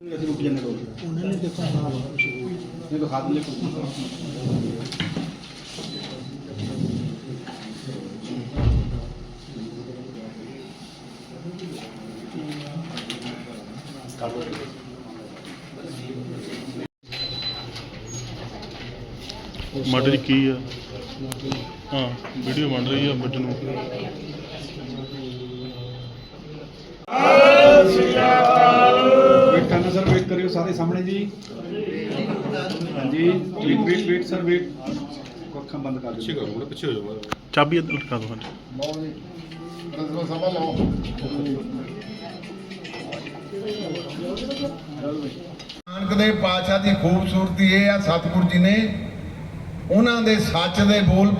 ਅਸੀਂ ਰੁਕ ਜਾਂਦੇ ਕੋਲ ਉਹਨਾਂ ਨੇ ਦੇਖੋ ਨਾਲ ਨਹੀਂ ਤਾਂ ਖਾਦ ਲੈ ਮਟਰ ਕੀ ਆ? ਹਾਂ, ਵੀਡੀਓ ਬਣ ਰਹੀ ਆ ਬੱਟ ਨੂੰ। ਵੇਟ ਕਰਨਾ ਸਰ ਸਾਹਮਣੇ ਜੀ। ਹਾਂਜੀ wait wait wait sir wait ਅੱਖਾਂ ਬੰਦ ਕਰ ਦਿਓ। ਕਰੋ ਥੋੜਾ ਪਿੱਛੇ ਹੋ ਜਾਓ ਚਾਬੀ ਇੱਧਰ ਲਟਕਾ ਦਿਓ ਹਾਂਜੀ। ਨਾਨਕ ਦੇ ਪਾਤਸ਼ਾਹ ਦੀ ਖੂਬਸੂਰਤੀ ਇਹ ਆ ਸਤਿਗੁਰੂ ਜੀ ਨੇ ਉਹਨਾਂ ਦੇ ਸੱਚ ਦੇ ਬੋਲ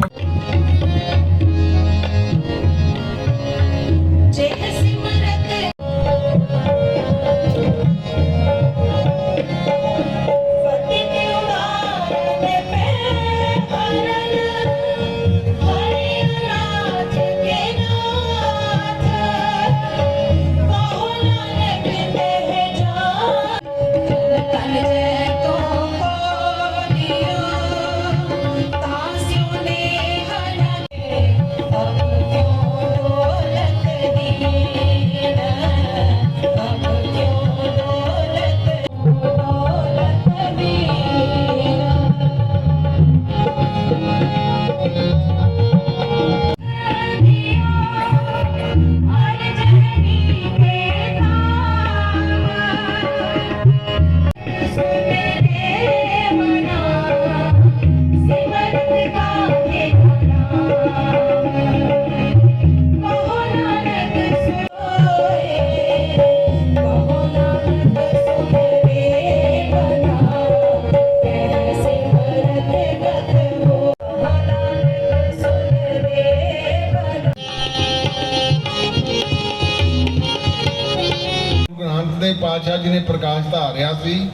ਦੇ ਪਾਤਸ਼ਾਹ ਜੀ ਨੇ ਪ੍ਰਕਾਸ਼ ਧਾਰਿਆ ਸੀ,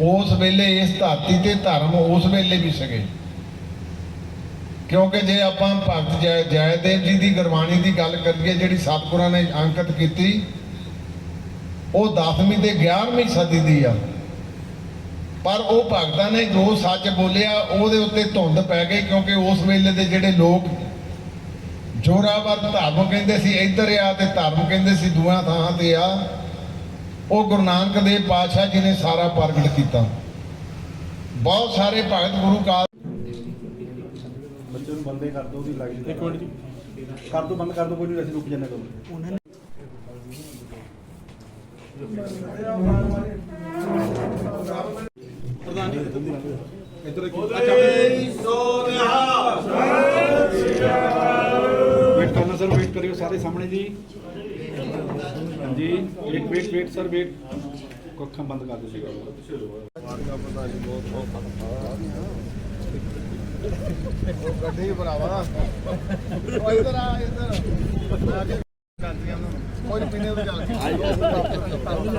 ਉਸ ਵੇਲੇ ਇਸ ਧਰਤੀ ਤੇ ਧਰਮ ਉਸ ਵੇਲੇ ਵੀ ਸਗੇ। ਕਿਉਂਕਿ ਜੇ ਆਪਾਂ ਭਗਤ ਜੈ, ਜੈਦੇਵ ਜੀ ਦੀ ਗੁਰਬਾਣੀ ਦੀ ਗੱਲ ਕਰੀਏ, ਜਿਹੜੀ ਸਤਿਗੁਰਾਂ ਨੇ ਅੰਕਿਤ ਕੀਤੀ, ਉਹ 10ਵੀਂ ਤੇ 11ਵੀਂ ਸਦੀ ਦੀ ਆ। ਪਰ ਉਹ ਭਗਤਾਂ ਨੇ ਜੋ ਸੱਚ ਬੋਲਿਆ, ਉਹਦੇ ਉੱਤੇ ਧੁੰਦ ਪੈ ਗਈ, ਕਿਉਂਕਿ ਉਸ ਵੇਲੇ ਦੇ ਜਿਹੜੇ ਲੋਕ ਜੋਰਾਵਰ ਧਰਮ ਕਹਿੰਦੇ ਸੀ ਇੱਧਰ ਆ ਤੇ ਧਰਮ ਕਹਿੰਦੇ ਸੀ ਦੂਆਂ ਥਾਂ ਤੇ ਆ। ਉਹ ਗੁਰੂ ਨਾਨਕ ਦੇਵ ਪਾਤਸ਼ਾਹ ਜੀ ਨੇ ਸਾਰਾ ਪ੍ਰਗਟ ਕੀਤਾ। ਬਹੁਤ ਸਾਰੇ ਭਗਤ ਗੁਰੂ ਕਾਲ ਬੱਚੇ ਨੂੰ ਬੰਦੇ ਕਰ ਦਿਓ ਉਹਦੀ ਲਾਈਟ ਇੱਕ ਮਿੰਟ ਜੀ। ਕਰ ਦਿਓ ਬੰਦ ਕਰ ਦਿਓ ਕੋਈ ਨਹੀਂ ਅਸੀਂ ਰੁਕ ਜਾਂਦੇ ਕੋਲ ਉਹਨਾਂ ਨੇ ਇੱਧਰ ਵੇਟ ਕਰਿਓ ਸਾਰੇ ਸਾਹਮਣੇ ਜੀ। ਹਾਂਜੀ wait wait wait sir wait ਅੱਖਾਂ ਬੰਦ ਕਰ ਦਿਓ ਗੱਡੀ ਭਰਾਵਾ ਉਹ ਇੱਧਰ ਆ ਇੱਧਰ ਆ ਕੇ ਕੋਈ ਪੀਣੇ ਤੋਂ ਚੱਲ ਆ ਗਿਆ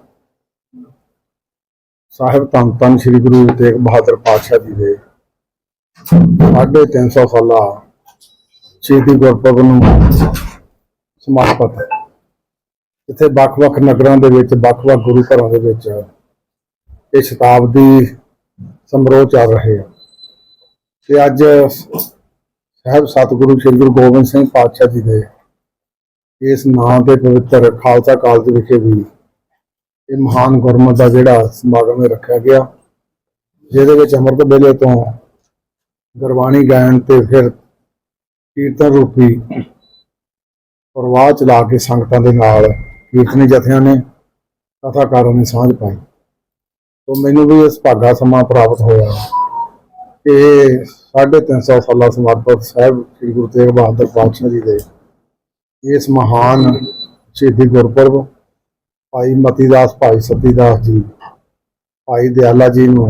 ਸਾਹਿਬ ਧੰਨ ਧੰਨ ਸ੍ਰੀ ਗੁਰੂ ਤੇਗ ਬਹਾਦਰ ਪਾਤਸ਼ਾਹ ਜੀ ਦੇ ਸਾਢੇ ਤਿੰਨ ਸੌ ਸਾਲਾ ਸ਼ਹੀਦੀ ਗੁਰਪੁਰਬ ਨੂੰ ਹੈ। ਇੱਥੇ ਵੱਖ-ਵੱਖ ਨਗਰਾਂ ਦੇ ਵਿੱਚ ਵੱਖ-ਵੱਖ ਗੁਰੂ ਘਰਾਂ ਦੇ ਵਿੱਚ ਇਹ ਸ਼ਤਾਬਦੀ ਸਮਰੋਹ ਚੱਲ ਰਹੇ ਆ। ਤੇ ਅੱਜ ਸਾਹਿਬ ਸਤਿਗੁਰੂ ਸ੍ਰੀ ਗੁਰੂ ਗੋਬਿੰਦ ਸਿੰਘ ਪਾਤਸ਼ਾਹ ਜੀ ਦੇ ਇਸ ਨਾਂ ਦੇ ਪਵਿੱਤਰ ਖਾਲਸਾ ਕਾਲਜ ਵਿਖੇ ਵੀ ਇਹ ਮਹਾਨ ਗੁਰਮਤ ਦਾ ਜਿਹੜਾ ਸਮਾਗਮ ਇਹ ਰੱਖਿਆ ਗਿਆ। ਜਿਹਦੇ ਵਿੱਚ ਅੰਮ੍ਰਿਤ ਵੇਲੇ ਤੋਂ ਗੁਰਬਾਣੀ ਗਾਇਨ ਤੇ ਫਿਰ ਕੀਰਤਨ ਰੂਪੀ ਪ੍ਰਵਾਹ ਚਲਾ ਕੇ ਸੰਗਤਾਂ ਦੇ ਨਾਲ ਕੀਰਤਨੀ ਜਥਿਆਂ ਨੇ ਕਥਾਕਾਰਾਂ ਨੇ ਸਾਂਝ ਪਾਈ। ਤੋਂ ਮੈਨੂੰ ਵੀ ਇਸ ਭਾਗਾ ਸਮਾਂ ਪ੍ਰਾਪਤ ਹੋਇਆ ਕਿ 350 ਸਾਲਾ ਸਮਰਪਿਤ ਸਾਹਿਬ ਸ੍ਰੀ ਗੁਰੂ ਤੇਗ ਬਹਾਦਰ ਪਾਤਸ਼ਾਹ ਜੀ ਦੇ ਇਸ ਮਹਾਨ ਸ਼ਹੀਦੀ ਗੁਰਪੁਰਬ ਭਾਈ ਮਤੀਦਾਸ ਭਾਈ ਸਤੀਦਾਸ ਜੀ, ਭਾਈ ਦਿਆਲਾ ਜੀ ਨੂੰ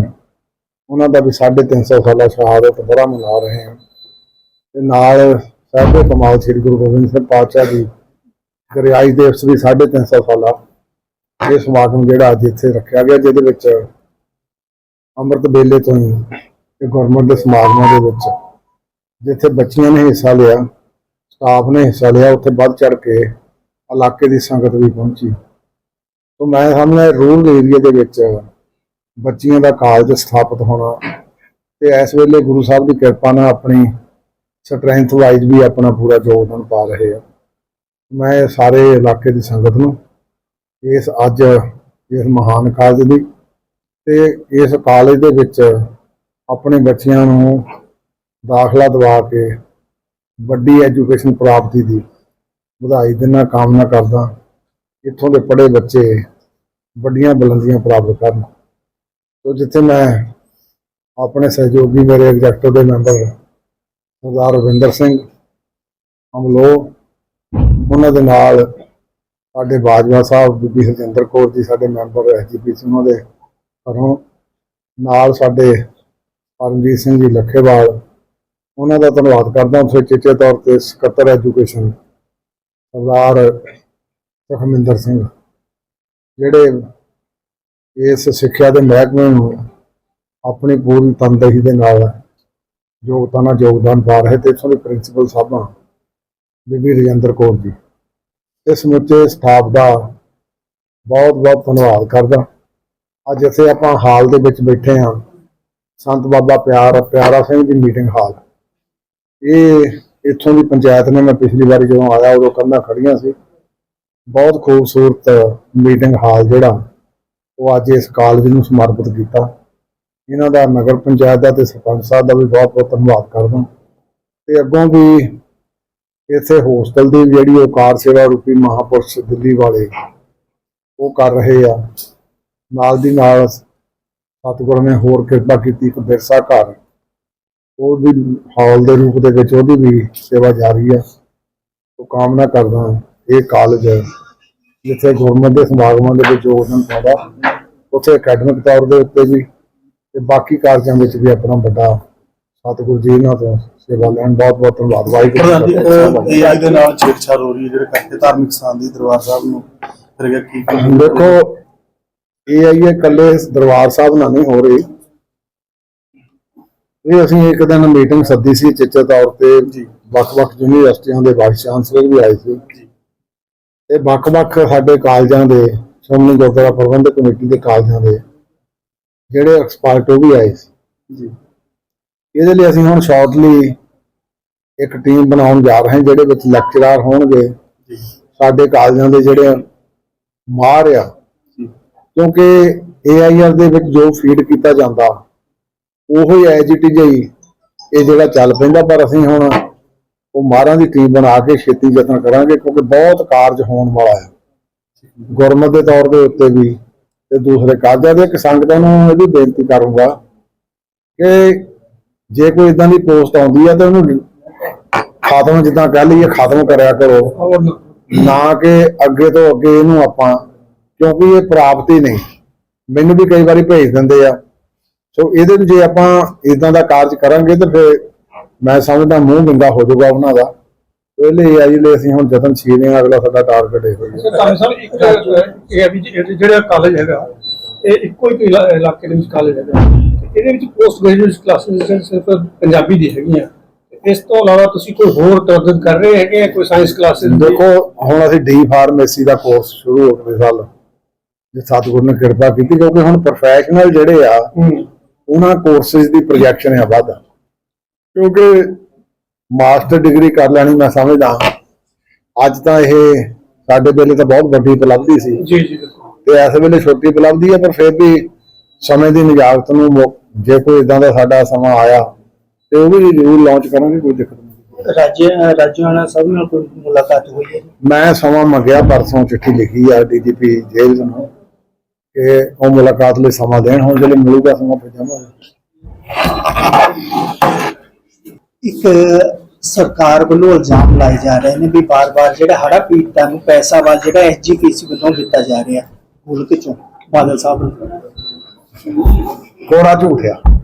ਉਹਨਾਂ ਦਾ ਵੀ 350 ਸਾਲਾ ਸ਼ਹਾਦਤ ਬੜਾ ਮਨਾ ਰਹੇ ਹਾਂ। ਤੇ ਨਾਲ ਸਾਹਿਬੇ ਕਮਾਲ ਸ੍ਰੀ ਗੁਰੂ ਗੋਬਿੰਦ ਸਿੰਘ ਪਾਤਸ਼ਾਹ ਜੀ ਗਰਿਆਈ ਦਿਵਸ ਵੀ 350 ਸਾਲਾ ਇਹ ਸਮਾਗਮ ਜਿਹੜਾ ਅੱਜ ਇੱਥੇ ਰੱਖਿਆ ਗਿਆ, ਜਿਹਦੇ ਵਿੱਚ ਅੰਮ੍ਰਿਤ ਵੇਲੇ ਤੋਂ ਹੀ ਇਹ ਗੁਰਮਤਿ ਦੇ ਸਮਾਗਮਾਂ ਦੇ ਵਿੱਚ ਜਿੱਥੇ ਬੱਚੀਆਂ ਨੇ ਹਿੱਸਾ ਲਿਆ, ਸਟਾਫ ਨੇ ਹਿੱਸਾ ਲਿਆ, ਉੱਥੇ ਵੱਧ ਚੜ ਕੇ ਇਲਾਕੇ ਦੀ ਸੰਗਤ ਵੀ ਪਹੁੰਚੀ। ਤੋਂ ਮੈਂ ਸਾਹਮਣੇ ਰੂਰਲ ਏਰੀਆ ਦੇ ਵਿੱਚ ਬੱਚੀਆਂ ਦਾ ਕਾਲਜ ਸਥਾਪਿਤ ਹੋਣਾ ਤੇ ਇਸ ਵੇਲੇ ਗੁਰੂ ਸਾਹਿਬ ਦੀ ਕਿਰਪਾ ਨਾਲ ਆਪਣੀ ਸਟਰੈਂਥ ਵਾਈਜ਼ ਵੀ ਆਪਣਾ ਪੂਰਾ ਯੋਗਦਾਨ ਪਾ ਰਹੇ ਆ। ਮੈਂ ਸਾਰੇ ਇਲਾਕੇ ਦੀ ਸੰਗਤ ਨੂੰ ਇਸ ਅੱਜ ਇਸ ਮਹਾਨ ਕਾਲਜ ਦੀ ਤੇ ਇਸ ਕਾਲਜ ਦੇ ਵਿੱਚ ਆਪਣੇ ਬੱਚਿਆਂ ਨੂੰ ਦਾਖਲਾ ਦਿਵਾ ਕੇ ਵੱਡੀ ਐਜੂਕੇਸ਼ਨ ਪ੍ਰਾਪਤੀ ਦੀ ਵਧਾਈ ਦੇਣਾ ਕਾਮਨਾ ਕਰਦਾ। ਇੱਥੋਂ ਦੇ ਪੜ੍ਹੇ ਬੱਚੇ ਵੱਡੀਆਂ ਬੁਲੰਦੀਆਂ ਪ੍ਰਾਪਤ ਕਰਨ। ਤੋ ਜਿੱਥੇ ਮੈਂ ਆਪਣੇ ਸਹਿਯੋਗੀ ਮੇਰੇ ਐਗਜ਼ੈਕਟਿਵ ਦੇ ਮੈਂਬਰ ਸਰਦਾਰ ਰਵਿੰਦਰ ਸਿੰਘ ਅਮਲੋ, ਉਹਨਾਂ ਦੇ ਨਾਲ ਸਾਡੇ ਬਾਜਵਾ ਸਾਹਿਬ ਬੀਬੀ ਹਰਜਿੰਦਰ ਕੌਰ ਜੀ ਸਾਡੇ ਮੈਂਬਰ ਐਸਜੀਪੀਸੀ ਉਹਨਾਂ ਦੇ ਘਰੋਂ, ਨਾਲ ਸਾਡੇ ਪਰਮਜੀਤ ਸਿੰਘ ਜੀ ਲੱਖੇਵਾਲ, ਉਹਨਾਂ ਦਾ ਧੰਨਵਾਦ ਕਰਦਾ ਉੱਥੇ ਚੇਚੇ ਤੌਰ ਤੇ ਸਕੱਤਰ ਐਜੂਕੇਸ਼ਨ ਸਰਦਾਰ ਸੁਖਮਿੰਦਰ ਸਿੰਘ। ਜਿਹੜੇ ਇਸ ਸਿੱਖਿਆ ਦੇ ਮਹਿਕਮੇ ਨੂੰ ਆਪਣੀ ਪੂਰੀ ਤਨਦੇਹੀ ਦੇ ਨਾਲ ਯੋਗਤਾ ਨਾਲ ਯੋਗਦਾਨ ਪਾ ਰਹੇ ਤੇ ਇੱਥੋਂ ਦੇ ਪ੍ਰਿੰਸੀਪਲ ਸਾਹਿਬਾਂ ਬੀਬੀ ਰਜਿੰਦਰ ਕੌਰ ਜੀ। ਇਸ ਸਮੁੱਚੇ ਸਟਾਫ ਦਾ ਬਹੁਤ ਬਹੁਤ ਧੰਨਵਾਦ ਕਰਦਾ। ਅੱਜ ਇੱਥੇ ਆਪਾਂ ਹਾਲ ਦੇ ਵਿੱਚ ਬੈਠੇ ਹਾਂ। ਸੰਤ ਬਾਬਾ ਪਿਆਰ, ਪਿਆਰਾ ਸਿੰਘ ਦੀ ਮੀਟਿੰਗ ਹਾਲ। ਇਹ ਇੱਥੋਂ ਦੀ ਪੰਚਾਇਤ ਨੇ, ਮੈਂ ਪਿਛਲੀ ਵਾਰੀ ਜਦੋਂ ਆਇਆ ਉਦੋਂ ਕੰਧਾਂ ਖੜੀਆਂ ਸੀ। ਬਹੁਤ ਖੂਬਸੂਰਤ ਮੀਟਿੰਗ ਹਾਲ ਜਿਹੜਾ ਉਹ ਅੱਜ ਇਸ ਕਾਲਜ ਨੂੰ ਸਮਰਪਿਤ ਕੀਤਾ। ਇਹਨਾਂ ਦਾ ਨਗਰ ਪੰਚਾਇਤ ਦਾ ਤੇ ਸਰਪੰਚ ਸਾਹਿਬ ਦਾ ਵੀ ਬਹੁਤ ਬਹੁਤ ਧੰਨਵਾਦ ਕਰਦਾ। ਤੇ ਅੱਗੋਂ ਵੀ ਇੱਥੇ ਹੋਸਟਲ ਦੀ ਜਿਹੜੀ ਉਹ ਕਾਰ ਸੇਵਾ ਰੂਪੀ ਮਹਾਪੁਰਸ਼ ਦਿੱਲੀ ਵਾਲੇ ਉਹ ਕਰ ਰਹੇ ਆ। ਨਾਲ ਦੀ ਨਾਲ ਸਤਿਗੁਰ ਨੇ ਹੋਰ ਕਿਰਪਾ ਕੀਤੀ ਇੱਕ ਬਿਰਸਾ ਘਰ। ਉਹ ਵੀ ਹਾਲ ਦੇ ਰੂਪ ਦੇ ਵਿੱਚ ਉਹਦੀ ਵੀ ਸੇਵਾ ਜਾਰੀ ਆ। ਉਹ ਕਾਮਨਾ ਕਰਦਾ ਇਹ ਕਾਲਜ ਜਿੱਥੇ ਗੁਰਮਤਿ ਦੇ ਸਮਾਗਮਾਂ ਦੇ ਵਿੱਚ ਯੋਗਦਾਨ ਪਾਉਂਦਾ ਉੱਥੇ ਅਕੈਡਮਿਕ ਤੌਰ ਦੇ ਉੱਤੇ ਵੀ ਤੇ ਬਾਕੀ ਕਾਰਜਾਂ ਵਿੱਚ ਵੀ ਆਪਣਾ ਵੱਡਾ ਸਤਿਗੁਰੂ ਜੀ ਇਹਨਾਂ ਤੋਂ ਸੇਵਾ ਲੈਣ ਬਹੁਤ ਬਹੁਤ ਧੰਨਵਾਦ ਵਾਹਿਗੁਰੂ ਜੀ ਏਆਈ ਦੇ ਨਾਲ ਛੇੜਛਾੜ ਹੋ ਰਹੀ ਹੈ ਜਿਹੜੇ ਕਰਕੇ ਧਾਰਮਿਕ ਸਥਾਨ ਦੀ ਦਰਬਾਰ ਸਾਹਿਬ ਨੂੰ ਫਿਰ ਕੀ ਦੇਖੋ ਇਹ ਆਈ ਹੈ ਇਕੱਲੇ ਦਰਬਾਰ ਸਾਹਿਬ ਨਾਲ ਨਹੀਂ ਹੋ ਰਹੀ ਇਹ ਅਸੀਂ ਇੱਕ ਦਿਨ ਮੀਟਿੰਗ ਸੱਦੀ ਸੀ ਚਿੱਚੇ ਤੌਰ ਤੇ ਜੀ। ਵੱਖ-ਵੱਖ ਯੂਨੀਵਰਸਿਟੀਆਂ ਦੇ ਵਾਈਸ ਚਾਂਸਲਰ ਵੀ ਆਏ ਸੀ ਜੀ। ਤੇ ਵੱਖ-ਵੱਖ ਸਾਡੇ ਕਾਲਜਾਂ ਦੇ ਸ਼੍ਰੋਮਣੀ ਗੁਰਦੁਆਰਾ ਪ੍ਰਬੰਧਕ ਕਮੇਟੀ ਦੇ ਕਾਲਜਾਂ ਦੇ ਜਿਹੜੇ ਐਕਸਪਰਟ ਉਹ ਵੀ ਆਏ ਸੀ। ਜੀ। ਇਹਦੇ ਲਈ ਅਸੀਂ ਹੁਣ ਸ਼ਾਰਟਲੀ ਇੱਕ ਟੀਮ ਬਣਾਉਣ ਜਾ ਰਹੇ ਹਾਂ ਜਿਹੜੇ ਵਿੱਚ ਲੈਕਚਰਰ ਹੋਣਗੇ। ਜੀ। ਸਾਡੇ ਕਾਲਜਾਂ ਦੇ ਜਿਹੜੇ ਮਾਹਰ ਆ। ਕਿਉਂਕਿ AIR ਦੇ ਵਿੱਚ ਜੋ ਫੀਡ ਕੀਤਾ ਜਾਂਦਾ ਉਹੋ ਹੀ ਐਜੀਟੀ ਜਿਹੀ ਇਹ ਜਿਹੜਾ ਚੱਲ ਪੈਂਦਾ ਪਰ ਅਸੀਂ ਹੁਣ ਉਹ ਮਾਰਾਂ ਦੀ ਟੀਮ ਬਣਾ ਕੇ ਛੇਤੀ ਯਤਨ ਕਰਾਂਗੇ, ਕਿਉਂਕਿ ਬਹੁਤ ਕਾਰਜ ਹੋਣ ਵਾਲਾ ਹੈ। ਗੁਰਮਤ ਦੇ ਤੌਰ ਦੇ ਉੱਤੇ ਵੀ ਤੇ ਦੂਸਰੇ ਕਾਰਜਾਂ ਦੇ, ਇੱਕ ਸੰਗਤਾਂ ਨੂੰ ਇਹ ਵੀ ਬੇਨਤੀ ਕਰੂੰਗਾ ਕਿ ਜੇ ਕੋਈ ਇਦਾਂ ਦੀ ਪੋਸਟ ਆਉਂਦੀ ਹੈ ਤਾਂ ਉਹਨੂੰ ਖਾਤਮ ਜਿੱਦਾਂ ਕਹਿ ਲਈਏ ਖਾਤਮ ਕਰਿਆ ਕਰੋ। ਨਾ ਕਿ ਅੱਗੇ ਤੋਂ ਅੱਗੇ ਇਹਨੂੰ ਆਪਾਂ, ਕਿਉਂਕਿ ਇਹ ਪ੍ਰਾਪਤੀ ਨਹੀਂ। ਮੈਨੂੰ ਵੀ ਕਈ ਵਾਰੀ ਭੇਜ ਦਿੰਦੇ ਆ। ਸੋ ਇਹਦੇ ਨੂੰ ਜੇ ਆਪਾਂ ਇਦਾਂ ਦਾ ਕਾਰਜ ਕਰਾਂਗੇ ਤਾਂ ਫਿਰ ਮੈਂ ਸਮਝਦਾ ਮੂੰਹ ਬਿੰਗਾ ਹੋ ਜਾਊਗਾ ਉਹਨਾਂ ਦਾ। ਪਹਿਲੇ ਆਈ ਲਈ ਅਸੀਂ ਹੁਣ ਯਤਨਸ਼ੀਲ ਹਾਂ ਅਗਲਾ ਸਾਡਾ ਟਾਰਗੇਟ ਇਹੋ ਹੀ ਹੈ ਤਾਂ ਸਰ ਇੱਕ ਇਹ ਹੈ ਵੀ ਇਹ ਜਿਹੜਾ ਕਾਲਜ ਹੈਗਾ ਇਹ ਇੱਕੋ ਇਲਾ- ਇਲਾਕੇ ਦੇ ਵਿੱਚ ਕਾਲਜ ਹੈਗਾ। ਇਹਦੇ ਵਿੱਚ ਪੋਸਟ ਗ੍ਰੈਜੂਏਟ ਕਲਾਸਿਸ ਸਿਰਫ ਪੰਜਾਬੀ ਦੀ ਹੈਗੀਆਂ। ਇਸ ਤੋਂ ਇਲਾਵਾ ਤੁਸੀਂ ਕੋਈ ਹੋਰ ਤਰਜਦ ਕਰ ਰਹੇ ਹੈਗੇ ਕੋਈ ਸਾਇੰਸ ਕਲਾਸਿਸ ਦੇਖੋ ਹੁਣ ਅਸੀਂ ਡੀ ਫਾਰਮੇਸੀ ਦਾ ਕੋਰਸ ਸ਼ੁਰੂ ਅਗਲੇ ਸਾਲ। ਜੇ ਸਤਿਗੁਰੂ ਨੇ ਕਿਰਪਾ ਕੀਤੀ ਕਿਉਂਕਿ ਹੁਣ ਪ੍ਰੋਫੈਸ਼ਨਲ ਜਿਹੜੇ ਆ ਉਹਨਾਂ ਕੋਰਸਿਸ ਦੀ ਪ੍ਰੋਜੈਕਸ਼ਨ ਹੈ ਵੱਧ। ਕਿਉਂਕਿ ਮਾਸਟਰ ਡਿਗਰੀ ਕਰ ਲੈਣੀ ਮੈਂ ਸਮਝਦਾ ਅੱਜ ਤਾਂ ਇਹ ਸਾਡੇ ਵੇਲੇ ਤਾਂ ਬਹੁਤ ਵੱਡੀ ਉਪਲਬਧੀ ਸੀ। ਜੀ ਜੀ ਤੇ ਇਸ ਵੇਲੇ ਛੋਟੀ ਉਪਲਬਧੀ ਹੈ ਪਰ ਫਿਰ ਵੀ ਸਮੇਂ ਦੀ ਨਿਜਾਕਤ ਨੂੰ ਜੇ ਕੋਈ ਇਦਾਂ ਦਾ ਸਾਡਾ ਸਮਾਂ ਆਇਆ ਤੇ ਉਹ ਵੀ ਜ਼ਰੂਰ ਲਾਂਚ ਕਰਾਂਗੇ ਕੋਈ ਦਿੱਕਤ ਨਹੀਂ। ਰਾਜ ਰਾਜਿਆਂ ਨਾਲ ਸਭ ਨਾਲ ਕੋਈ ਮੁਲਾਕਾਤ ਹੋਈ ਹੈ? ਮੈਂ ਸਮਾਂ ਮੰਗਿਆ ਪਰਸੋਂ ਚਿੱਠੀ ਲਿਖੀ ਆ ਡੀਜੀਪੀ ਜੇਲ੍ਹ ਨੂੰ ਕਿ ਉਹ ਮੁਲਾਕਾਤ ਲਈ ਸਮਾਂ ਦੇਣ ਹੁਣ ਜਦੋਂ ਮਿਲੂਗਾ ਸਮਾਂ ਫਿਰ ਇੱਕ ਸਰਕਾਰ ਵੱਲੋਂ ਇਲਜ਼ਾਮ ਲਾਏ ਜਾ ਰਹੇ ਨੇ ਵੀ ਬਾਰ-ਬਾਰ ਜਿਹੜਾ ਹੜਾ ਪੀੜਤਾਂ ਨੂੰ ਪੈਸਾ ਵਾ ਜਿਹੜਾ ਐਸਜੀਪੀਸੀ ਵੱਲੋਂ ਦਿੱਤਾ ਜਾ ਰਿਹਾ ਮੁਲਕ ਚੋਂ, ਬਾਦਲ ਸਾਹਿਬ ਨੂੰ। ਕੋਰਾ ਝੂਠ ਆ।